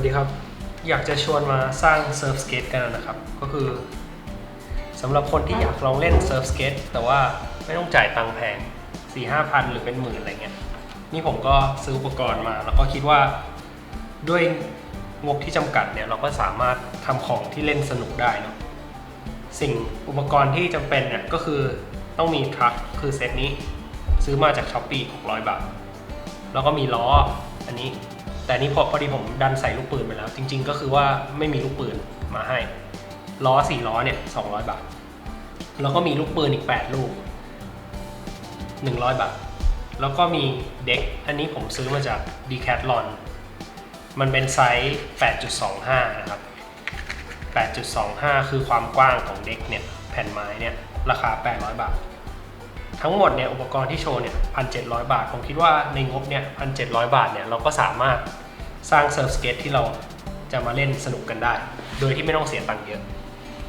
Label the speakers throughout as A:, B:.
A: วัสดีครับ อยากจะชวนมาสร้างเซิร์ฟสเกตกันนะครับ ก็คือสำหรับคนที่อยากลองเล่นเซิร์ฟสเกตแต่ว่าไม่ต้องจ่ายตังค์แพง4 5 0 0 0หรือเป็นหมื่นอะไรเงี้ย นี่ผมก็ซื้ออุปกรณ์มา แล้วก็คิดว่าด้วยงบที่จำกัดเนี่ยเราก็สามารถทำของที่เล่นสนุกได้เนอะสิ่งอุปกรณ์ที่จำเป็นเนี่ยก็คือต้องมีทรัคคือเซตนี้ ซื้อมาจากช้อปปี้600 บาท แล้วก็มีล้ออันนี้ แต่นี้พอพอดีผมดันใส่ลูกปืนไปแล้ว จริง ๆ ก็คือว่าไม่มีลูกปืนมาให้ ล้อสี่ล้อเนี่ย200บาท แล้วก็มีลูกปืนอีก8ลูก100บาท แล้วก็มีเด็ก อันนี้ผมซื้อมาจาก Decathlon มันเป็นไซส์ 8.25 นะครับ 8.25 คือความกว้างของเด็กเนี่ย แผ่นไม้เนี่ย ราคา 800 บาท ทั้งหมดเนี่ย อุปกรณ์ที่โชว์เนี่ย 1,700 บาท ผมคิดว่าในงบเนี่ย 1,700 บาทเนี่ย เราก็สามารถ สร้างเซิร์ฟสเกตที่เราจะมาเล่นสนุกกันได้ โดยที่ไม่ต้องเสียตังค์เยอะ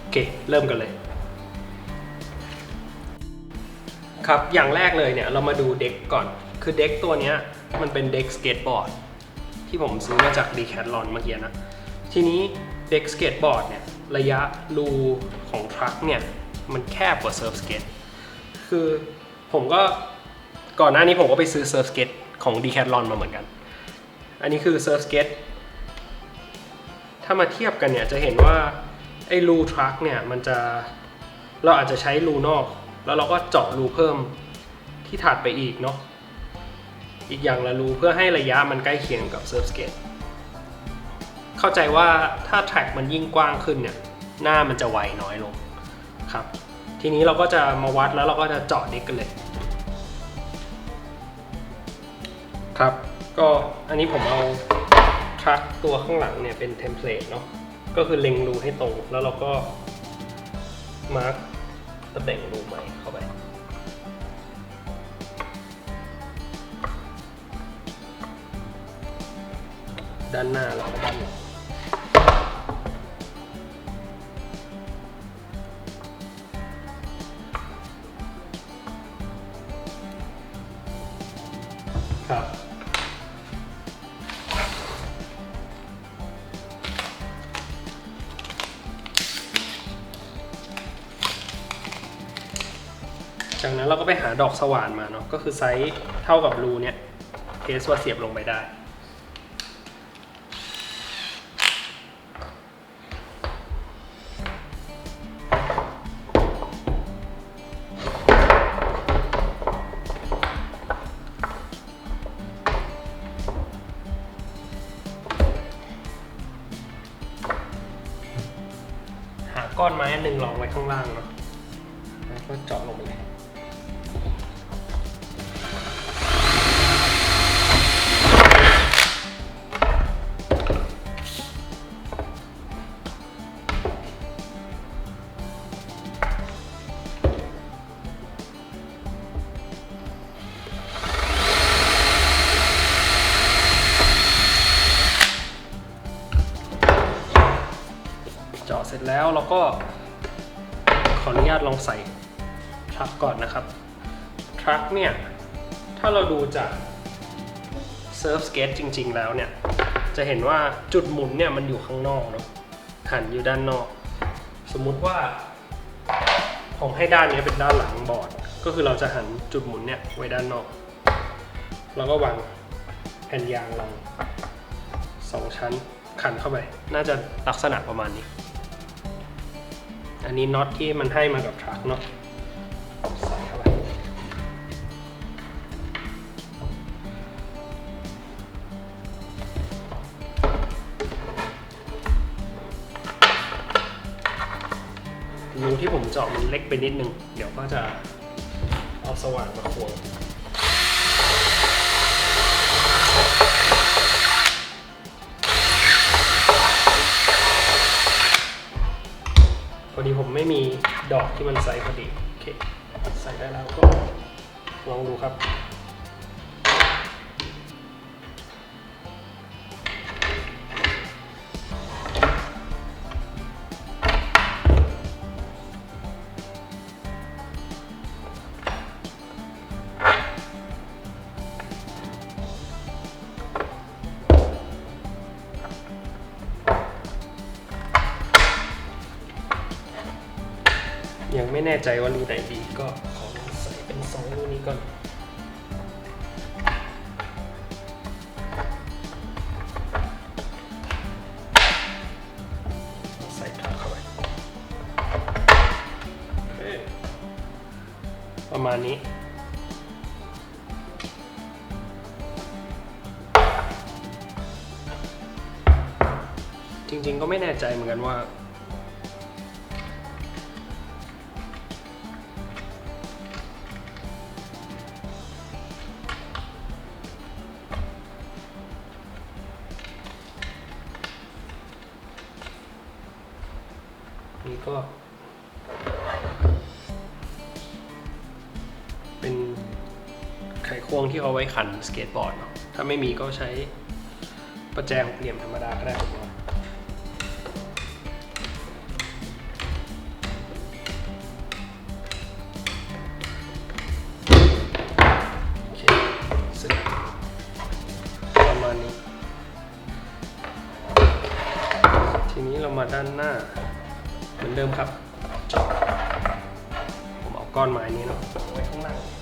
A: โอเค เริ่มกันเลย ครับอย่างแรกเลยเนี่ยเรามาดูเด็กก่อน คือเด็กตัวนี้มันเป็นเด็กสเกตบอร์ดที่ผมซื้อมาจาก Decathlon เมื่อกี้นะ ทีนี้เด็กสเกตบอร์ดเนี่ยระยะรูของทรัคเนี่ยมันแคบกว่าเซิร์ฟสเกตคือผมก็ก่อนหน้านี้ผมก็ไปซื้อเซิร์ฟสเก็ตของ Decathlon มาเหมือนกัน อันนี้คือเซิร์ฟสเก็ตถ้ามาเทียบกันเนี่ยจะเห็นว่าไอ้รูทรัคเนี่ยมันจะเราอาจจะใช้รูนอก แล้วเราก็เจาะรูเพิ่มที่ถัดไปอีกเนาะอีกอย่างละรูเพื่อให้ระยะมันใกล้เคียงกับเซิร์ฟสเก็ตเข้าใจว่าถ้าแทร็กมันยิ่งกว้างขึ้นเนี่ยหน้ามันจะไวน้อยลงครับ ทีนี้เราก็จะมาวัดแล้วเราก็จะเจาะดิกกันเลย ครับ ก็อันนี้ผมเอาทรัคตัวข้างหลังเนี่ยเป็นเทมเพลตเนาะก็คือเล็งรูให้ตรง แล้วเราก็มาร์กตำแหน่งรูใหม่เข้าไปด้านหน้าแล้วก็ด้านหลัง เราก็ไปหาดอกสว่านมาเนาะก็คือไซส์เท่ากับรูเนี่ยเทสว่าเสียบลงไปได้ หาก้อนไม้อันหนึ่งรองไว้ข้างล่างเนาะแล้วก็เจาะลง ก็ขออนุญาตลองใส่ทรัคก่อนนะครับทรัคเนี่ยถ้าเราดูจากเซิร์ฟสเกตจริง ๆ แล้วเนี่ย จะเห็นว่าจุดหมุนเนี่ยมันอยู่ข้างนอกเนาะหันอยู่ด้านนอก สมมุติว่าผมให้ด้านนี้เป็นด้านหลังบอร์ด ก็คือเราจะหันจุดหมุนเนี่ยไว้ด้านนอก แล้วก็วางแผ่นยางรองสองชั้นขันเข้าไป น่าจะลักษณะประมาณนี้ อันนี้น็อตที่มันให้มากับทรัคเนาะใส่เข้าไปรูที่ผมเจาะมันเล็กไปนิดนึง เดี๋ยวก็จะเอาสว่านมาควง ผมไม่มีดอกที่มันไซส์พอดี โอเค ใส่ได้แล้วก็ลองดูครับ ใจว่ารูไหนดีก็ขอใส่เป็นสองรูนี้ก่อนใส่ถักเข้าไปประมาณนี้จริงๆก็ไม่แน่ใจเหมือนกันว่า นี่ก็ เป็นไขควงที่เอาไว้ขันสเก็ตบอร์ดเนาะถ้าไม่มีก็ใช้ประแจหกเหลี่ยมธรรมดาก็ได้ผมว่าโอเคเสร็จประมาณนี้ทีนี้เรามาด้านหน้า เหมือนเดิมครับ ผมเอาก้อนไม้นี้เนาะไว้ข้างหน้าง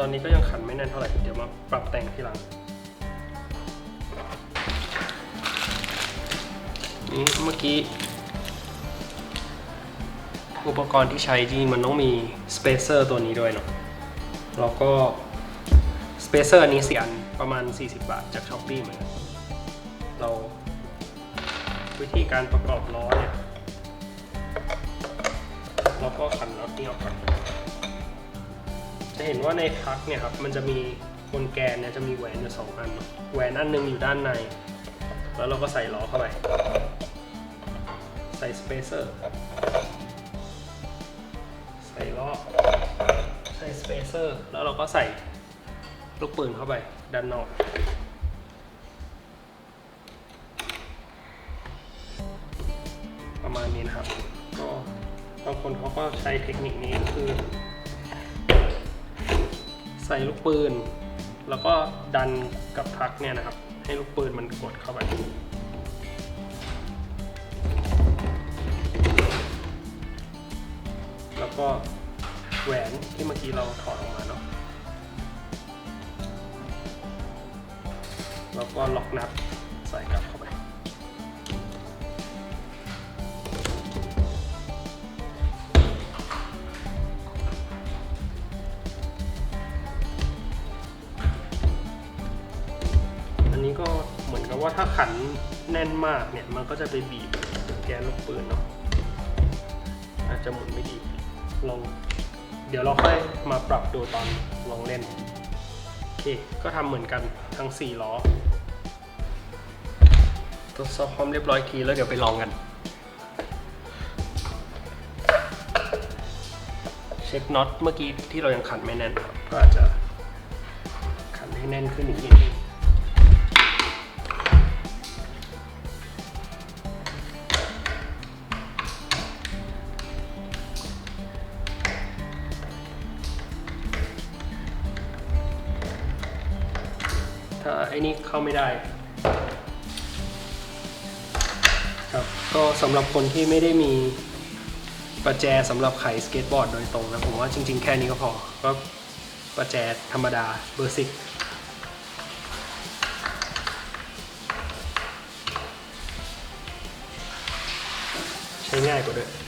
A: ตอนนี้ก็ยังขันไม่แน่นเท่าไหร่ เดี๋ยวมาปรับแต่งทีหลัง นี่เมื่อกี้ อุปกรณ์ที่ใช้จริงมันต้องมีสเปเซอร์ตัวนี้ด้วยเนาะ แล้วก็สเปเซอร์นี้สี่อันประมาณ 40 บาทจากช้อปปี้เหมือนกันเราวิธีการประกอบล้อเนี่ยเราก็ขันน็อตนี้ออกก่อน จะเห็นว่าในทักเนี่ยครับมันจะมีบนแกนเนี่ยจะมีแหวนอยู่สองอันแหวนอันหนึงอยู่ด้านใน แล้วเราก็ใส่ล้อเข้าไป ใส่สเปเซอร์ ใส่ล้อ ใส่สเปเซอร์ แล้วเราก็ใส่ลูกปืนเข้าไปด้านนอก ประมาณนี้นะครับ ก็บางคนเขาก็ใช้เทคนิคนี้คือ ใส่ลูกปืน แล้วก็ดันกับทักเนี่ยนะครับ ให้ลูกปืนมันกดเข้าไปแล้วก็แหวนที่เมื่อกี้เราถอดออกมาเนาะแล้วก็ล็อกนับใส่กลับ ก็เหมือนกับว่าถ้าขันแน่นมากเนี่ย มันก็จะไปบีบแกนลูกปืนเนาะอาจจะหมุนไม่ดีลองเดี๋ยวเราค่อยมาปรับดูตอนลองเล่น โอเค ก็ทำเหมือนกันทั้ง 4 ล้อทดสอบความเรียบร้อยทีแล้วเดี๋ยวไปลองกัน เช็คน็อตเมื่อกี้ที่เรายังขันไม่แน่นก็อาจจะขันให้แน่นขึ้นอีกนิดนึง อ้นี่เข้าไม่ได้ ครับ ก็สำหรับคนที่ไม่ได้มีประแจสำหรับไขสเก็ตบอร์ดโดยตรงนะ ผมว่าจริง ๆ แค่นี้ก็พอ ก็ประแจธรรมดาเบอร์สิบใช้ง่ายกว่าด้วย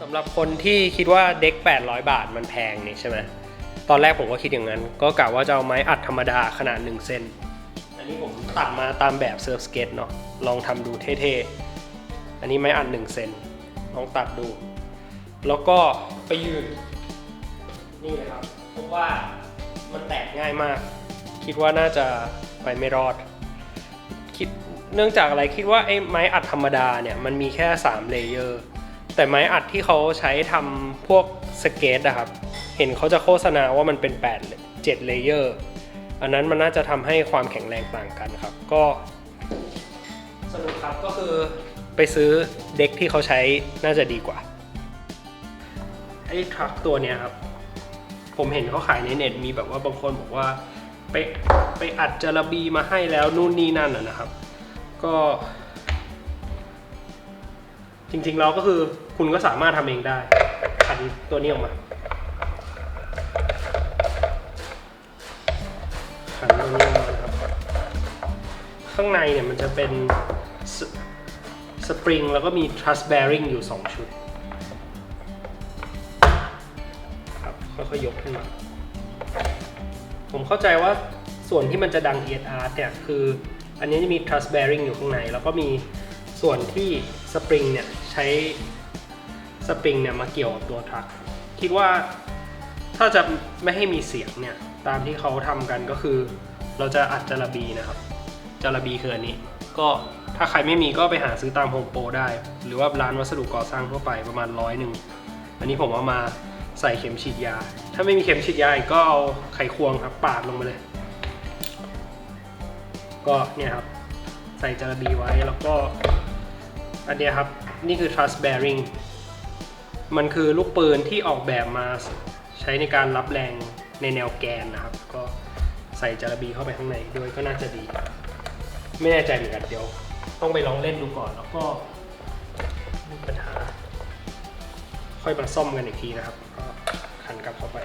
A: สำหรับคนที่คิดว่าเด็ก 800 บาทมันแพงนี่ใช่ไหมตอนแรกผมก็คิดอย่างนั้น ก็กะว่าจะเอาไม้อัดธรรมดาขนาด 1 เซนอันนี้ผมตัดมาตามแบบเซิร์ฟสเก็ตเนาะลองทำดูเท่ๆ อันนี้ไม้อัด 1 เซนลองตัดดู แล้วก็ไปยืน นี่เลยครับพบว่ามันแตกง่ายมาก คิดว่าน่าจะไปไม่รอดคิดเนื่องจากอะไรคิดว่าไอ้ไม้อัดธรรมดาเนี่ยมันมีแค่3เลเยอร์ แต่ไม้อัดที่เขาใช้ทำพวกสเกตนะครับ เห็นเขาจะโฆษณาว่ามันเป็น8 7เลเยอร์อันนั้นมันน่าจะทำให้ความแข็งแรงต่างกันครับ ก็สรุปครับก็คือไปซื้อเด็กที่เขาใช้น่าจะดีกว่า ไอ้ทรัคตัวเนี้ยครับ ผมเห็นเขาขายในเน็ตมีแบบว่าบางคนบอกว่า ไปไปอัดจระบีมาให้แล้วนู่นนี่นั่นนะนะครับ ก็ จริงๆเราก็คือ คุณก็สามารถทำเองได้ขันตัวนี้ออกมาขันตัวนี้ออกมาครับข้างในเนี่ยมันจะเป็นสสปริงแล้วก็มี truss bearing อยู่ 2 ชุดครับค่อยๆยกขึ้นมาผมเข้าใจว่าส่วนที่มันจะดัง ESR เนี่ยคืออันนี้จะมี truss bearing อยู่ข้างใน แล้วก็มีส่วนที่สปริงเนี่ยใช้ สปริงเนี่ยมาเกี่ยวกับตัวทรัคคิดว่าถ้าจะไม่ให้มีเสียงเนี่ยตามที่เขาทำกันก็คือ เราจะอัดจาระบีนะครับจาระบีคืออันนี้ ก็ถ้าใครไม่มีก็ไปหาซื้อตามโฮมโปรได้ หรือว่าร้านวัสดุก่อสร้างทั่วไปประมาณร้อยหนึ่งอันนี้ผมเอามาใส่เข็มฉีดยา ถ้าไม่มีเข็มฉีดยาก็เอาไขควงครับปาดลงมาเลย ก็เนี่ยครับใส่จาระบีไว้แล้วก็อันเนี้ยครับนี่คือ truss bearing มันคือลูกปืนที่ออกแบบมาใช้ในการรับแรงในแนวแกนนะครับ ก็ใส่จาระบีเข้าไปข้างในด้วยก็น่าจะดี ไม่แน่ใจเหมือนกันเดี๋ยว ต้องไปลองเล่นดูก่อนแล้วก็มีปัญหา ค่อยมาซ่อมกันอีกทีนะครับก็ขันกลับเข้าไป